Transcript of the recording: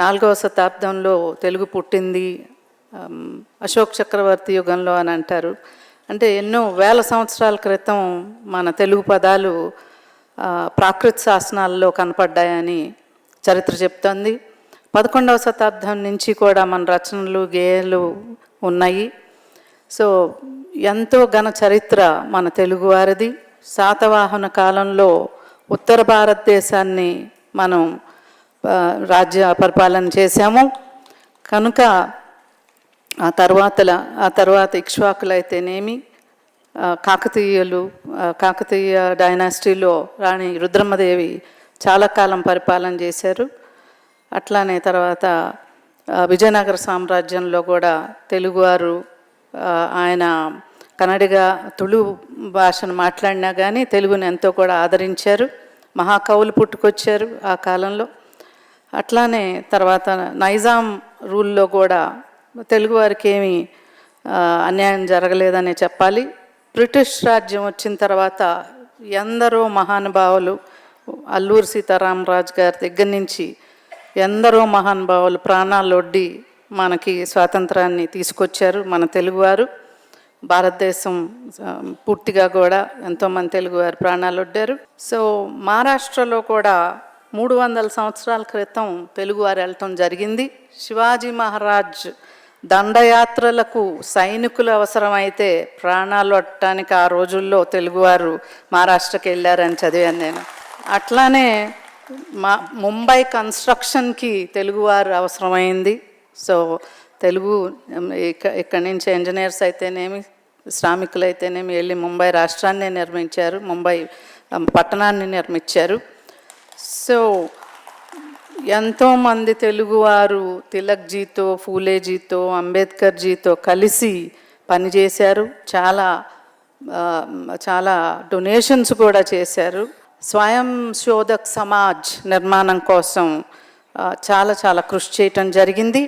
నాలుగవ శతాబ్దంలో తెలుగు పుట్టింది అశోక్ చక్రవర్తి యుగంలో అని అంటారు. అంటే ఎన్నో వేల సంవత్సరాల క్రితం మన తెలుగు పదాలు ప్రాకృత శాసనాల్లో కనపడ్డాయని చరిత్ర చెప్తోంది. పదకొండవ శతాబ్దం నుంచి కూడా మన రచనలు గేయాలు ఉన్నాయి. సో ఎంతో ఘన చరిత్ర మన తెలుగువారిది శాతవాహన కాలంలో ఉత్తర భారతదేశాన్ని మనం రాజ్య పరిపాలన చేశాము. కనుక ఆ తర్వాత ఆ తర్వాత ఇక్ష్వాకులు అయితేనేమి కాకతీయులు కాకతీయ డైనాసిటీలో రాణి రుద్రమ్మదేవి చాలా కాలం పరిపాలన చేశారు. అట్లానే తర్వాత విజయనగర సామ్రాజ్యంలో కూడా తెలుగువారు ఆయన కన్నడిగా తుళు భాషను మాట్లాడినా కానీ తెలుగుని ఎంతో కూడా ఆదరించారు. మహాకవులు పుట్టుకొచ్చారు ఆ కాలంలో. అట్లానే తర్వాత నైజాం రూల్లో కూడా తెలుగువారికి ఏమి అన్యాయం జరగలేదనే చెప్పాలి. బ్రిటిష్ రాజ్యం వచ్చిన తర్వాత ఎందరో మహానుభావులు అల్లూరి సీతారామరాజు గారి దగ్గర నుంచి ఎందరో మహానుభావులు ప్రాణాలు ఒడ్డి మనకి స్వాతంత్రాన్ని తీసుకొచ్చారు మన తెలుగువారు భారతదేశం పూర్తిగా కూడా ఎంతోమంది తెలుగువారు ప్రాణాలు ఒడ్డారు. సో మహారాష్ట్రలో కూడా మూడు వందల సంవత్సరాల క్రితం తెలుగువారు వెళ్ళటం జరిగింది. శివాజీ మహారాజ్ దండయాత్రలకు సైనికులు అవసరమైతే ప్రాణాలు అట్టడానికి ఆ రోజుల్లో తెలుగువారు మహారాష్ట్రకి వెళ్ళారని చదివాను నేను. అట్లానే మా ముంబై కన్స్ట్రక్షన్కి తెలుగువారు అవసరమైంది. సో తెలుగు ఇక్క ఇక్కడి నుంచి ఇంజనీర్స్ అయితేనేమి శ్రామికులు అయితేనేమి వెళ్ళి ముంబై రాష్ట్రాన్ని నిర్మించారు. ముంబై పట్టణాన్ని నిర్మించారు. సో ఎంతోమంది తెలుగువారు తిలక్జీతో ఫూలేజీతో అంబేద్కర్జీతో కలిసి పనిచేశారు చాలా చాలా డొనేషన్స్ కూడా చేశారు. స్వయం శోధక్ సమాజ్ నిర్మాణం కోసం చాలా చాలా కృషి చేయటం జరిగింది.